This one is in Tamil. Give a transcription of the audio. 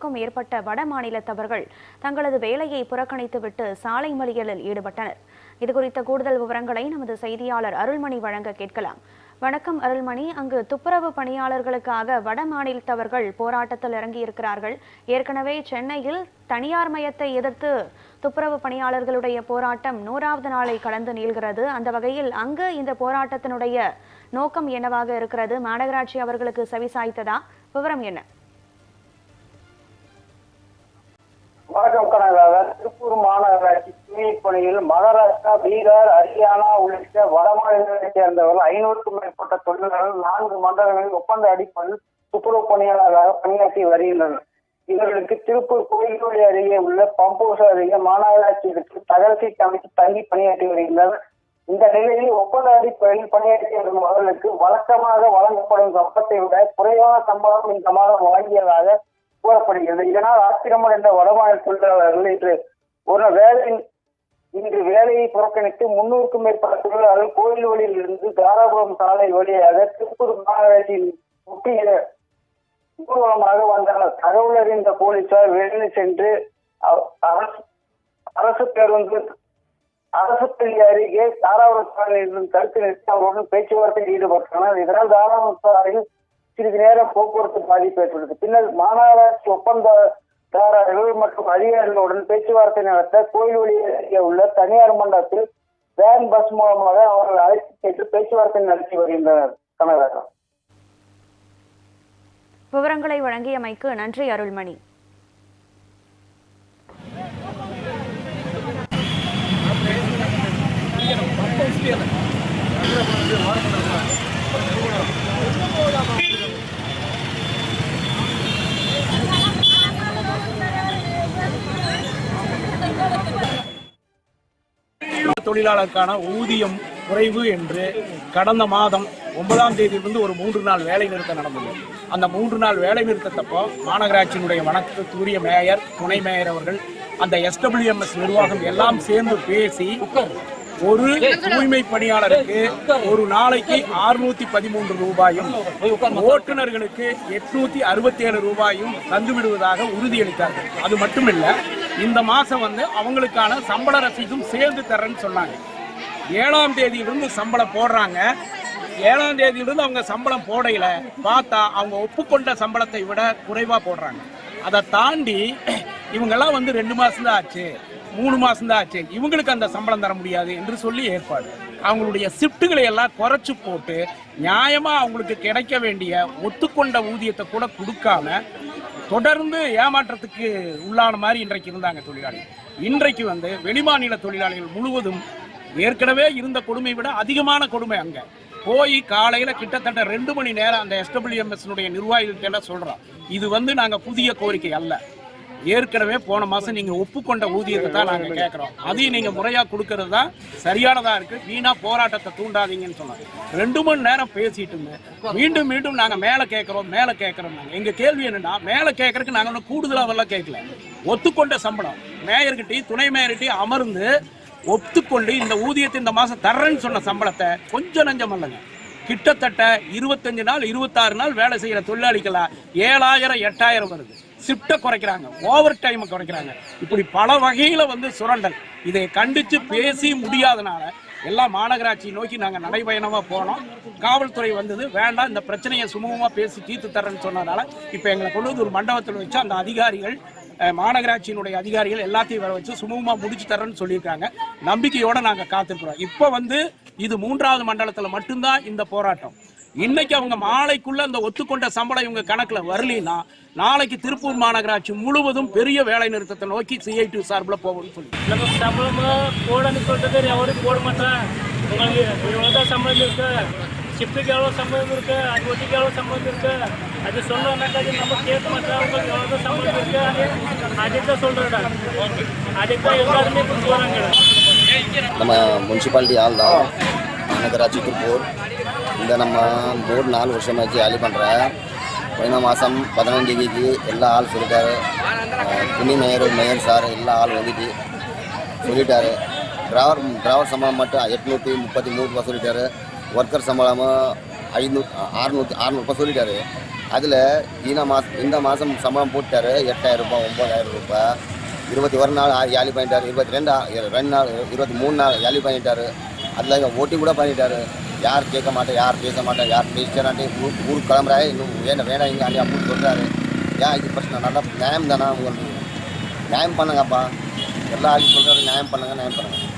க்கும் ஏற்பட்ட வட மாநிலத்தவர்கள் தங்களது வேலையை புறக்கணித்துவிட்டு சாலை மறியலில் ஈடுபட்டனர். இதுகுறித்த கூடுதல் விவரங்களை நமது செய்தியாளர் அருள்மணி வழங்க கேட்கலாம். வணக்கம் அருள்மணி. அங்கு துப்புரவு பணியாளர்களுக்காக வட மாநிலத்தவர்கள் போராட்டத்தில் இறங்கியிருக்கிறார்கள். ஏற்கனவே சென்னையில் தனியார் மயத்தை எதிர்த்து துப்புரவு பணியாளர்களுடைய போராட்டம் நூறாவது நாளை கடந்து நீள்கிறது. அந்த வகையில் அங்கு இந்த போராட்டத்தினுடைய நோக்கம் என்னவாக இருக்கிறது? மாநகராட்சி அவர்களுக்கு செவிசாய்த்ததா? விவரம் என்ன? வணக்கம் கனகராஜன் திருப்பூர் மாநகராட்சி தூய்மைப் பணியில் மகாராஷ்டிரா பீகார் ஹரியானா உள்ளிட்ட வட மாநிலங்களைச் சேர்ந்தவர்கள் ஐநூறுக்கும் மேற்பட்ட தொழிலாளர்கள் நான்கு மண்டலங்களில் ஒப்பந்த அடிப்படையில் துப்புரவு பணியாளர்களாக பணியாற்றி வருகின்றனர். இவர்களுக்கு திருப்பூர் கோயில்கோடி அருகே உள்ள பம்போஸ் அருகே மாநகராட்சிக்கு தகவல் சீட்டு அமைத்து தங்கி பணியாற்றி வருகின்றனர். இந்த நிலையில் ஒப்பந்த அடிப்படையில் பணியாற்றி வரும் அவர்களுக்கு வழக்கமாக வழங்கப்படும் சம்பளத்தை விட குறைவான சம்பளம் இந்த மாதம் வழங்கியதாக கூறப்படுகிறது. இதனால் ஆத்திரமடைந்த வடமாநில தொழிலாளர்கள் இன்று ஒரு வேலை இன்று வேலையை புறக்கணித்து முன்னூறுக்கும் மேற்பட்ட தொழிலாளர்கள் கோயில்களில் இருந்து தாராபுரம் சாலை வழியாக திருப்பூர் மாநகராட்சியின் முக்கிய ஊர்வலமாக வந்தனர். தகவல் அறிந்த போலீசார் வெளியில் சென்று அரசு அரசு பேருந்து அரசு பள்ளி அருகே தாராபுரம் சாலையில் இருந்து தடுத்து நிறுத்தி அவருடன் பேச்சுவார்த்தையில் ஈடுபட்டனர். இதனால் தாராபுரம் சாலையில் சிறிது நேரம் போக்குவரத்து பாதிப்பு ஏற்பட்டது. பின்னர் மாநகராட்சி ஒப்பந்ததாரர்கள் மற்றும் அதிகாரிகளுடன் பேச்சுவார்த்தை நடத்த கோயில்வழி அருகே உள்ள தனியார் மண்டலத்தில் வேன் பஸ் மூலமாக அவர்கள் அழைத்து சென்று பேச்சுவார்த்தை நடத்தி வருகின்றனர். கனகராஜன் விவரங்களை வழங்கியமைக்கு நன்றி அருள்மணி. தொழிலாளருக்கான ஊதியம் குறைவு என்று கடந்த மாதம் ஒன்பதாம் தேதியிலிருந்து ஒரு மூன்று நாள் வேலை நிறுத்தம் நடந்தது. அந்த மூன்று நாள் வேலை நிறுத்தத்தப்போ மாநகராட்சியினுடைய வணக்கத்துக்குரிய மேயர் துணை மேயர் அவர்கள் அந்த எஸ்டபிள்யூஎம்எஸ் நிர்வாகம் எல்லாம் சேர்ந்து பேசி ஒரு தூய்மை பணியாளருக்கு ஒரு நாளைக்கு 613 பதிமூன்று ரூபாயும் ஓட்டுநர்களுக்கு எட்நூத்தி அறுபத்தி ஏழு ரூபாயும் தந்து விடுவதாக உறுதியளித்தார்கள். அது மட்டுமில்ல இந்த மாதம் வந்து அவங்களுக்கான சம்பள ரசீதும் சேர்ந்து தரேன்னு சொன்னாங்க. ஏழாம் தேதியிலிருந்து சம்பளம் போடுறாங்க. ஏழாம் தேதியிலிருந்து அவங்க சம்பளம் போடையில பார்த்தா அவங்க ஒப்புக்கொண்ட சம்பளத்தை விட குறைவாக போடுறாங்க. அதை தாண்டி இவங்கெல்லாம் வந்து ரெண்டு மாதம்தான் ஆச்சு மூணு மாதம்தான் ஆச்சு. இவங்களுக்கு அந்த சம்பளம் தர முடியாது என்று சொல்லி ஏற்பாடு. அவங்களுடைய ஷிஃப்ட்டுகளை எல்லாம் குறைச்சி போட்டு நியாயமாக அவங்களுக்கு கிடைக்க வேண்டிய ஒத்துக்கொண்ட ஊதியத்தை கூட கொடுக்காம தொடர்ந்து ஏமாற்றத்துக்கு உள்ளான மாதிரி இன்றைக்கு இருந்தாங்க தொழிலாளிகள் இன்றைக்கு வந்து வெளிமாநில தொழிலாளிகள் முழுவதும் ஏற்கனவே இருந்த கொடுமை விட அதிகமான கொடுமை அங்கே. போய் காலையில் கிட்டத்தட்ட ரெண்டு மணி நேரம் அந்த எஸ்டபிள்யூஎம்எஸ்னுடைய நிர்வாகிகள்ட்ட எல்லாம் சொல்கிறோம் இது வந்து நாங்கள் புதிய கோரிக்கை அல்ல. ஏற்கனவே போன மாதம் நீங்க ஒப்புக்கொண்ட ஊதியத்தை தான் நாங்க கேட்கறோம் அதையும் நீங்க முறையா கொடுக்கறது தான் சரியானதா இருக்கு. வீணா போராட்டத்தை தூண்டாதீங்கன்னு சொன்னாங்க. ரெண்டு மணி நேரம் பேசிட்டு இருந்தேன். மீண்டும் மீண்டும் நாங்க மேல கேட்கறோம் மேல கேட்கறோம் எங்க கேள்வி என்னன்னா மேல கேட்கறதுக்கு நாங்க ஒன்றும் கூடுதலா வரலாம் கேட்கல ஒத்துக்கொண்ட சம்பளம். மேயர்கிட்டையும் துணை மேயர்கிட்டையும் அமர்ந்து ஒத்துக்கொண்டு இந்த ஊதியத்தை இந்த மாசம் தர்றேன்னு சொன்ன சம்பளத்தை கொஞ்சம் நஞ்சம் இல்லைங்க கிட்டத்தட்ட இருபத்தஞ்சு நாள் இருபத்தாறு நாள் வேலை செய்கிற தொழிலாளிகளா ஏழாயிரம் எட்டாயிரம் வருது. ஷிஃப்ட்டை குறைக்கிறாங்க ஓவர் டைமை குறைக்கிறாங்க. இப்படி பல வகையில் வந்து சுரண்டல். இதை கண்டித்து பேசி முடியாதனால எல்லா மாநகராட்சியை நோக்கி நாங்கள் நடைபயணமாக போனோம். காவல்துறை வந்தது வேண்டாம் இந்த பிரச்சனையை சுமூகமாக பேசி தீர்த்து தரேன்னு சொன்னதால இப்போ எங்களை கொண்டு வந்து ஒரு மண்டபத்தில் வச்சு அந்த அதிகாரிகள் மாநகராட்சியினுடைய அதிகாரிகள் எல்லாத்தையும் வர வச்சு சுமூகமாக முடிச்சு தரேன்னு சொல்லியிருக்காங்க. நம்பிக்கையோடு நாங்கள் காத்திருக்கிறோம் இப்போ வந்து இது மூன்றாவது மண்டலத்தில் மட்டும்தான் இந்த போராட்டம். இன்னைக்கு அவங்க மாலைக்குள்ள அந்த ஒத்துக்கொண்ட சம்பளம் இவங்க கணக்குல வரலினா நாளைக்கு திருப்பூர் மாநகராட்சி முழுவதும் பெரிய வேலை நிறுத்தத்தை நோக்கி சிஐடி சார்பில் போகும்னு சொல்லி. நம்ம சம்பளம் போடன்னு சொல்லிட்டு எவரும் போட மாட்டேன். உங்களுக்கு இவ்வளோ தான் சம்பளம் இருக்கு. ஷிஃப்ட்டுக்கு எவ்வளோ சம்பளம் இருக்கு? அது ஒட்டிக்கு எவ்வளோ சம்பளம் இருக்கு? அது அது நம்ம கேட்க மாட்டோம். உங்களுக்கு எவ்வளோ தான் சம்பளம் இருக்கு? அதை தான் சொல்கிறேன் அதை தான் எல்லாருமே வராங்க நம்ம முனிசிபாலிட்டி ஆள் தான் மாநகராட்சி திருப்பூர். இந்த நம்ம போர்டு நாலு வருஷமாச்சு ஆலி பண்ணுறேன் போன மாதம் பதினஞ்சாம் தேதிக்கு எல்லா ஆள் சொல்லிட்டாரு. துணி மேயர் மேயர் சார் எல்லா ஆள் வந்துட்டு சொல்லிட்டாரு. டிராவர் டிராவர் சம்பளம் மட்டும் எட்நூற்றி முப்பத்தி மூணு ரூபா சொல்லிட்டாரு. ஒர்க்கர் சம்பளமும் ஐநூ அறுநூற்றி அறுநூறுபா சொல்லிட்டாரு. அதில் ஈன மாதம் இந்த மாதம் சம்பளம் போட்டார் எட்டாயிரம் ரூபாய் ஒம்பதாயிரம் ரூபாய். இருபத்தி ஒரு நாள் ஆ- யாலி பண்ணிட்டார். இருபத்தி ரெண்டு ரெண்டு நாள் இருபத்தி மூணு நாள் யாலி பண்ணிட்டார். அதில் ஓட்டி கூட பண்ணிட்டார். யார் கேட்க மாட்டேன் யார் பேச மாட்டேன் யார் பேசிட்டாரான்ட்டு ஊர் ஊருக்கு கிளம்புறாரு. இன்னும் வேண்டாம் வேணாம் இங்கே அடி அப்படின்னு சொல்கிறாரு ஏன் இது பிரச்சனை? நல்லா நியாயம் தானே உங்களுக்கு? நியாயம் பண்ணுங்கப்பா. எல்லா ஆளும் சொல்கிறாரு நியாயம் பண்ணுங்க நியாயம் பண்ணுங்க.